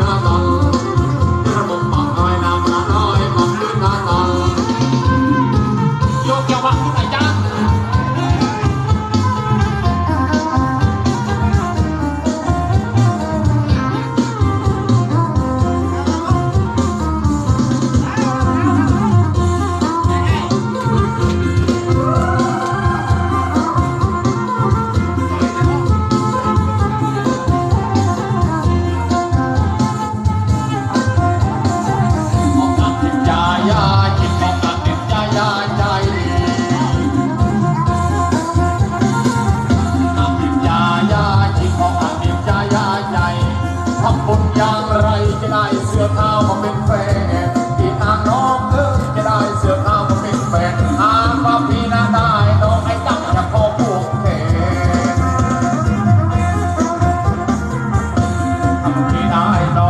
น ทำบุญอย่างไรจะได้เสื้อขาวมาเป็นแฟนอีกอาน้องเออจะได้เสื้อขาวมาเป็นแฟนอาฟ้าพี่นาได้น้องไอ้ตั้งจะพอพวกแทนทำพี่ได้น้อง